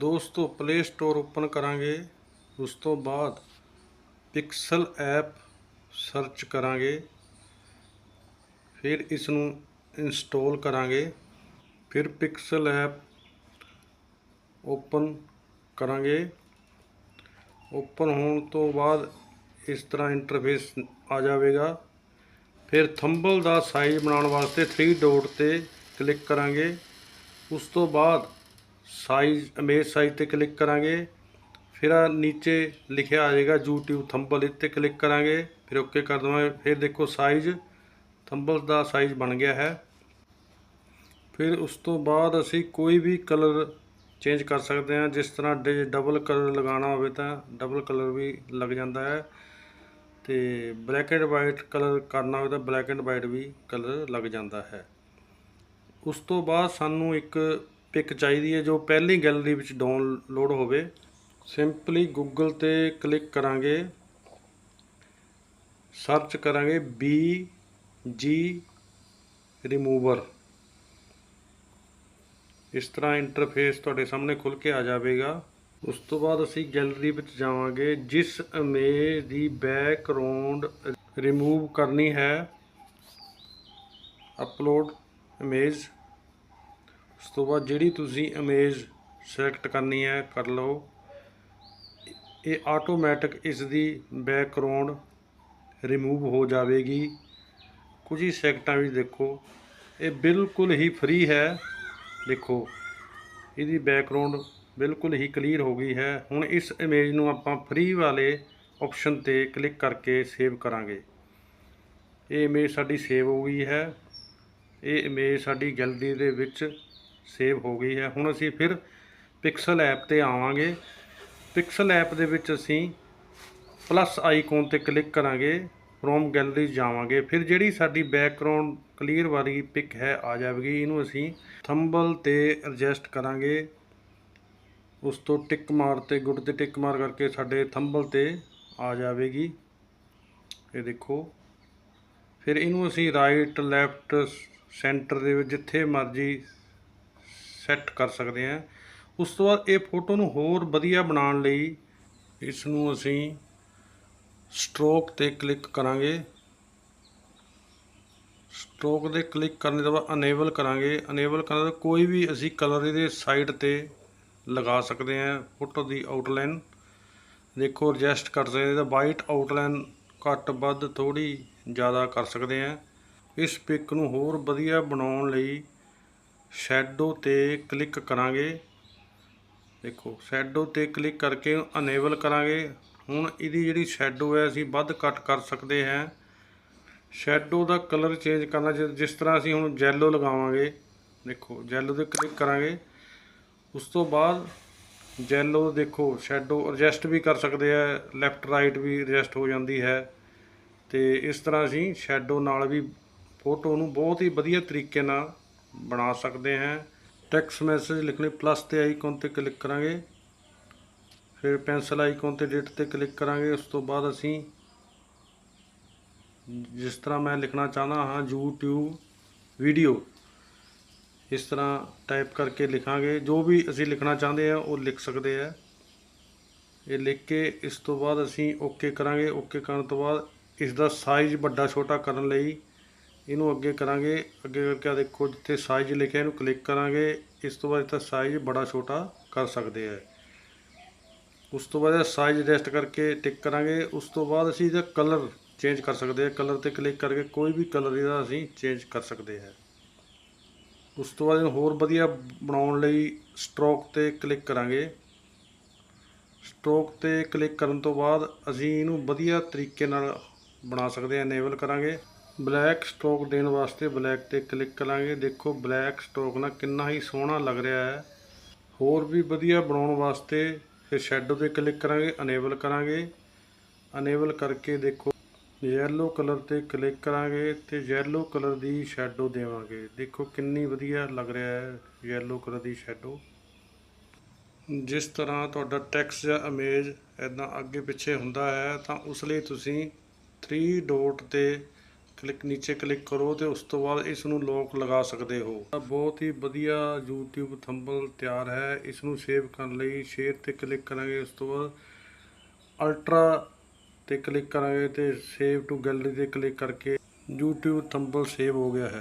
ਦੋਸਤੋ play store open ਕਰਾਂਗੇ। ਉਸ ਤੋਂ ਬਾਅਦ ਪਿਕਸਲ ਐਪ ਸਰਚ ਕਰਾਂਗੇ। ਫਿਰ ਇਸ ਨੂੰ ਇੰਸਟਾਲ ਕਰਾਂਗੇ। ਫਿਰ ਪਿਕਸਲ ਐਪ ਓਪਨ ਕਰਾਂਗੇ। ਓਪਨ ਹੋਣ ਤੋਂ ਬਾਅਦ ਇਸ ਤਰ੍ਹਾਂ ਇੰਟਰਫੇਸ ਆ ਜਾਵੇਗਾ। ਫਿਰ ਥੰਬਲ ਦਾ ਸਾਈਜ਼ ਬਣਾਉਣ ਵਾਸਤੇ 3 ਡੋਟ ਤੇ ਕਲਿੱਕ ਕਰਾਂਗੇ। ਉਸ ਤੋਂ ਬਾਅਦ ਸਾਈਜ਼ ਇਮੇਜ ਸਾਈਜ਼ ਤੇ ਕਲਿੱਕ ਕਰਾਂਗੇ। ਫਿਰ ਆ ਨੀਚੇ ਲਿਖਿਆ ਆ ਜਾਏਗਾ YouTube ਥੰਬਲ ਇੱਥੇ ਕਲਿੱਕ ਕਰਾਂਗੇ। ਫਿਰ ਓਕੇ ਕਰ ਦਵਾਂਗੇ। ਫਿਰ ਦੇਖੋ ਸਾਈਜ਼ ਥੰਬਲ ਦਾ ਸਾਈਜ਼ ਬਣ ਗਿਆ ਹੈ। ਫਿਰ ਉਸ ਤੋਂ ਬਾਅਦ ਅਸੀਂ ਕੋਈ ਵੀ ਕਲਰ ਚੇਂਜ ਕਰ ਸਕਦੇ ਹਾਂ। ਜਿਸ ਤਰ੍ਹਾਂ ਡੇ ਡਬਲ ਕਲਰ ਲਗਾਉਣਾ ਹੋਵੇ ਤਾਂ ਡਬਲ ਕਲਰ ਵੀ ਲੱਗ ਜਾਂਦਾ ਹੈ। ਤੇ ਬਲੈਕ ਐਂਡ ਵਾਈਟ ਕਲਰ ਕਰਨਾ ਹੋਵੇ ਤਾਂ ਬਲੈਕ ਐਂਡ ਵਾਈਟ ਵੀ ਕਲਰ ਲੱਗ ਜਾਂਦਾ ਹੈ। ਉਸ ਤੋਂ ਬਾਅਦ ਸਾਨੂੰ ਇੱਕ ਪਿਕ ਚਾਹੀਦੀ ਹੈ ਜੋ ਪਹਿਲੀ ਗੈਲਰੀ ਵਿੱਚ ਡਾਊਨਲੋਡ ਹੋਵੇ। ਸਿੰਪਲੀ ਗੂਗਲ ਤੇ ਕਲਿੱਕ ਕਰਾਂਗੇ। ਸਰਚ ਕਰਾਂਗੇ ਬੀ ਜੀ ਰਿਮੂਵਰ ਇਸ ਤਰ੍ਹਾਂ ਇੰਟਰਫੇਸ ਤੁਹਾਡੇ ਸਾਹਮਣੇ ਖੁੱਲ ਕੇ ਆ ਜਾਵੇਗਾ। ਉਸ ਤੋਂ ਬਾਅਦ ਅਸੀਂ ਗੈਲਰੀ ਵਿੱਚ ਜਾਵਾਂਗੇ, ਜਿਸ ਇਮੇਜ ਦੀ ਬੈਕਗ੍ਰਾਉਂਡ ਰਿਮੂਵ ਕਰਨੀ ਹੈ। ਅਪਲੋਡ ਇਮੇਜ ਉਸ ਤੋਂ ਬਾਅਦ ਜਿਹੜੀ ਤੁਸੀਂ ਇਮੇਜ ਸਿਲੈਕਟ ਕਰਨੀ ਹੈ, ਕਰ ਲਓ। ਇਹ ਆਟੋਮੈਟਿਕ ਇਸ ਦੀ ਬੈਕਗ੍ਰਾਉਂਡ ਰਿਮੂਵ ਹੋ ਜਾਵੇਗੀ। ਕੁਝ ਹੀ ਸੈਕਿੰਡਾਂ ਵਿੱਚ ਦੇਖੋ, ਇਹ ਬਿਲਕੁਲ ਹੀ ਫ੍ਰੀ ਹੈ। ਦੇਖੋ, ਇਹਦੀ ਬੈਕਗ੍ਰਾਉਂਡ ਬਿਲਕੁਲ ਹੀ ਕਲੀਅਰ ਹੋ ਗਈ ਹੈ। ਹੁਣ ਇਸ ਇਮੇਜ ਨੂੰ ਆਪਾਂ ਫ੍ਰੀ ਵਾਲੇ ਆਪਸ਼ਨ ਤੇ ਕਲਿੱਕ ਕਰਕੇ ਸੇਵ ਕਰਾਂਗੇ। ਇਹ ਇਮੇਜ ਸਾਡੀ ਸੇਵ ਹੋ ਗਈ ਹੈ। ਇਹ ਇਮੇਜ ਸਾਡੀ ਗੈਲਰੀ ਦੇ ਵਿੱਚ ਸੇਵ ਹੋ ਗਈ ਹੈ। ਹੁਣ ਅਸੀਂ ਫਿਰ ਪਿਕਸਲ ਐਪ ਤੇ ਆਵਾਂਗੇ। ਪਿਕਸਲ ਐਪ ਦੇ ਵਿੱਚ ਅਸੀਂ ਪਲੱਸ ਆਈਕਨ ਤੇ ਕਲਿੱਕ ਕਰਾਂਗੇ। ਫਰੋਮ ਗੈਲਰੀ ਜਾਵਾਂਗੇ। ਫਿਰ ਜਿਹੜੀ ਸਾਡੀ ਬੈਕਗ੍ਰਾਉਂਡ ਕਲੀਅਰ ਵਾਲੀ ਪਿਕ ਹੈ, ਆ ਜਾਵੇਗੀ। ਇਹਨੂੰ ਅਸੀਂ ਥੰਬਲ ਤੇ ਐਡਜਸਟ ਕਰਾਂਗੇ। ਉਸ ਤੋਂ ਟਿਕ ਮਾਰ ਤੇ ਗੁੱਡ ਤੇ ਟਿਕ ਮਾਰ ਕਰਕੇ ਸਾਡੇ ਥੰਬਲ ਤੇ ਆ ਜਾਵੇਗੀ। ਇਹ ਦੇਖੋ। ਫਿਰ ਇਹਨੂੰ ਅਸੀਂ ਰਾਈਟ ਲੈਫਟ ਸੈਂਟਰ ਦੇ ਵਿੱਚ ਜਿੱਥੇ ਮਰਜ਼ੀ ਸੈੱਟ ਕਰ ਸਕਦੇ ਹਾਂ। ਉਸ ਤੋਂ ਬਾਅਦ ਇਹ ਫੋਟੋ ਨੂੰ ਹੋਰ ਵਧੀਆ ਬਣਾਉਣ ਲਈ ਇਸ ਨੂੰ ਅਸੀਂ ਸਟ੍ਰੋਕ ਤੇ ਕਲਿੱਕ ਕਰਾਂਗੇ। ਸਟ੍ਰੋਕ ਦੇ ਕਲਿੱਕ ਕਰਨ ਤੋਂ ਬਾਅਦ ਅਨੇਬਲ ਕਰਾਂਗੇ। ਅਨੇਬਲ ਕਰਨ ਤੋਂ ਕੋਈ ਵੀ ਅਸੀਂ ਕਲਰ ਇਹਦੇ ਸਾਈਡ ਤੇ ਲਗਾ ਸਕਦੇ ਹਾਂ ਫੋਟੋ ਦੀ ਆਊਟਲਾਈਨ ਦੇਖੋ ਐਡਜਸਟ ਕਰ ਸਕਦੇ ਹਾਂ। ਵਾਈਟ ਆਊਟਲਾਈਨ ਘੱਟ ਵੱਧ ਥੋੜੀ ਜ਼ਿਆਦਾ ਕਰ ਸਕਦੇ ਹਾਂ। ਇਸ ਪਿਕ ਨੂੰ ਹੋਰ ਵਧੀਆ ਬਣਾਉਣ ਲਈ ਸ਼ੈਡੋ ਤੇ ਕਲਿੱਕ ਕਰਾਂਗੇ। ਦੇਖੋ, ਸ਼ੈਡੋ ਤੇ ਕਲਿੱਕ ਕਰਕੇ ਅਨੇਬਲ ਕਰਾਂਗੇ। ਹੁਣ ਇਹਦੀ ਜਿਹੜੀ ਸ਼ੈਡੋ ਹੈ, ਅਸੀਂ ਵੱਧ ਘੱਟ ਕਰ ਸਕਦੇ ਹਾਂ। ਸ਼ੈਡੋ ਦਾ ਕਲਰ ਚੇਂਜ ਕਰਨਾ, ਜਿਸ ਤਰ੍ਹਾਂ ਅਸੀਂ ਹੁਣ ਜੈਲੋ ਲਗਾਵਾਂਗੇ। ਦੇਖੋ ਜੈਲੋ ਤੇ ਕਲਿੱਕ ਕਰਾਂਗੇ। ਉਸ ਤੋਂ ਬਾਅਦ ਜੈਲੋ ਦੇਖੋ, ਸ਼ੈਡੋ ਐਡਜਸਟ ਵੀ ਕਰ ਸਕਦੇ ਆ ਲੈਫਟ ਰਾਈਟ ਵੀ ਐਡਜਸਟ ਹੋ ਜਾਂਦੀ ਹੈ। ਤੇ ਇਸ ਤਰ੍ਹਾਂ ਅਸੀਂ ਸ਼ੈਡੋ ਨਾਲ ਵੀ ਫੋਟੋ ਨੂੰ ਬਹੁਤ ਹੀ ਵਧੀਆ ਤਰੀਕੇ ਨਾਲ ਬਣਾ ਸਕਦੇ ਹਾਂ। ਟੈਕਸਟ ਮੈਸੇਜ ਲਿਖਣੇ ਪਲੱਸ ਤੇ ਆਈਕਨ ਤੇ ਕਲਿੱਕ ਕਰਾਂਗੇ। ਫਿਰ ਪੈਨਸਲ ਆਈਕਨ ਤੇ ਡਿਟ ਤੇ ਕਲਿੱਕ ਕਰਾਂਗੇ। ਉਸ ਤੋਂ ਬਾਅਦ ਅਸੀਂ ਜਿਸ ਤਰ੍ਹਾਂ ਮੈਂ ਲਿਖਣਾ ਚਾਹੁੰਦਾ ਹਾਂ, YouTube ਵੀਡੀਓ ਇਸ ਤਰ੍ਹਾਂ ਟਾਈਪ ਕਰਕੇ ਲਿਖਾਂਗੇ। ਜੋ ਵੀ ਅਸੀਂ ਲਿਖਣਾ ਚਾਹੁੰਦੇ ਆ ਉਹ ਲਿਖ ਸਕਦੇ ਆ ਇਹ ਲਿਖ ਕੇ ਇਸ ਤੋਂ ਬਾਅਦ ਅਸੀਂ ਓਕੇ ਕਰਾਂਗੇ। ਓਕੇ ਕਰਨ ਤੋਂ ਬਾਅਦ ਇਸ ਦਾ ਸਾਈਜ਼ ਵੱਡਾ ਛੋਟਾ ਕਰਨ ਲਈ ਇਹਨੂੰ ਅੱਗੇ ਕਰਾਂਗੇ। ਅੱਗੇ ਕਰਕੇ ਆ ਦੇਖੋ ਜਿੱਥੇ ਸਾਈਜ਼ ਲਿਖਿਆ ਇਹਨੂੰ ਕਲਿੱਕ ਕਰਾਂਗੇ। ਇਸ ਤੋਂ ਬਾਅਦ ਇੱਥੇ ਸਾਈਜ਼ ਬੜਾ ਛੋਟਾ ਕਰ ਸਕਦੇ ਆ। ਉਸ ਤੋਂ ਬਾਅਦ ਸਾਈਜ਼ ਐਡਜਸਟ ਕਰਕੇ ਟਿਕ ਕਰਾਂਗੇ। ਉਸ ਤੋਂ ਬਾਅਦ ਅਸੀਂ ਇਹਦਾ ਕਲਰ ਚੇਂਜ ਕਰ ਸਕਦੇ ਹਾਂ ਕਲਰ ਤੇ ਕਲਿੱਕ ਕਰਕੇ ਕੋਈ ਵੀ ਕਲਰ ਇਹਦਾ ਅਸੀਂ ਚੇਂਜ ਕਰ ਸਕਦੇ ਹਾਂ ਉਸ ਤੋਂ ਬਾਅਦ ਇਹਨੂੰ ਹੋਰ ਵਧੀਆ ਬਣਾਉਣ ਲਈ ਸਟ੍ਰੋਕ ਤੇ ਕਲਿੱਕ ਕਰਾਂਗੇ। ਸਟ੍ਰੋਕ ਤੇ ਕਲਿੱਕ ਕਰਨ ਤੋਂ ਬਾਅਦ ਅਸੀਂ ਇਹਨੂੰ ਵਧੀਆ ਤਰੀਕੇ ਨਾਲ ਬਣਾ ਸਕਦੇ ਹਾਂ ਅਨੇਬਲ ਕਰਾਂਗੇ। ਬਲੈਕ ਸਟ੍ਰੋਕ ਦੇਣ ਵਾਸਤੇ ਬਲੈਕ ਤੇ ਕਲਿੱਕ ਕਰਾਂਗੇ। ਦੇਖੋ, ਬਲੈਕ ਸਟ੍ਰੋਕ ਨਾਲ ਕਿੰਨਾ ਹੀ ਸੋਹਣਾ ਲੱਗ ਰਿਹਾ ਹੈ। ਹੋਰ ਵੀ ਵਧੀਆ ਬਣਾਉਣ ਵਾਸਤੇ ਫਿਰ ਸ਼ੈਡੋ ਤੇ ਕਲਿੱਕ ਕਰਾਂਗੇ ਅਨੇਬਲ ਕਰਾਂਗੇ। ਅਨੇਬਲ ਕਰਕੇ ਦੇਖੋ ਯੈਲੋ ਕਲਰ ਤੇ ਕਲਿੱਕ ਕਰਾਂਗੇ ਤੇ ਯੈਲੋ ਕਲਰ ਦੀ ਸ਼ੈਡੋ ਦੇਵਾਂਗੇ। ਦੇਖੋ, ਕਿੰਨੀ ਵਧੀਆ ਲੱਗ ਰਿਹਾ ਹੈ ਯੈਲੋ ਕਲਰ ਦੀ ਸ਼ੈਡੋ। ਜਿਸ ਤਰ੍ਹਾਂ ਤੁਹਾਡਾ ਟੈਕਸਟ ਜਾਂ ਇਮੇਜ ਇਦਾਂ ਅੱਗੇ ਪਿੱਛੇ ਹੁੰਦਾ ਹੈ, ਤਾਂ ਉਸ ਲਈ ਤੁਸੀਂ 3 ਡੋਟ ਤੇ ਕਲਿੱਕ ਨੀਚੇ ਕਲਿੱਕ ਕਰੋ ਤੇ ਉਸ ਤੋਂ ਬਾਅਦ ਇਸ ਨੂੰ ਲੋਕ ਲਗਾ ਸਕਦੇ ਹੋ। ਤਾਂ ਬਹੁਤ ਹੀ ਵਧੀਆ YouTube ਥੰਬਲ ਤਿਆਰ ਹੈ। ਇਸ ਨੂੰ ਸੇਵ ਕਰਨ ਲਈ ਸ਼ੇਅਰ ਤੇ ਕਲਿੱਕ ਕਰਾਂਗੇ। ਉਸ ਤੋਂ ਬਾਅਦ ਅਲਟਰਾ ਤੇ ਕਲਿੱਕ ਕਰਾਂਗੇ ਤੇ ਸੇਵ ਟੂ ਗੈਲਰੀ ਤੇ ਕਲਿੱਕ ਕਰਕੇ YouTube ਥੰਬਲ ਸੇਵ ਹੋ ਗਿਆ ਹੈ।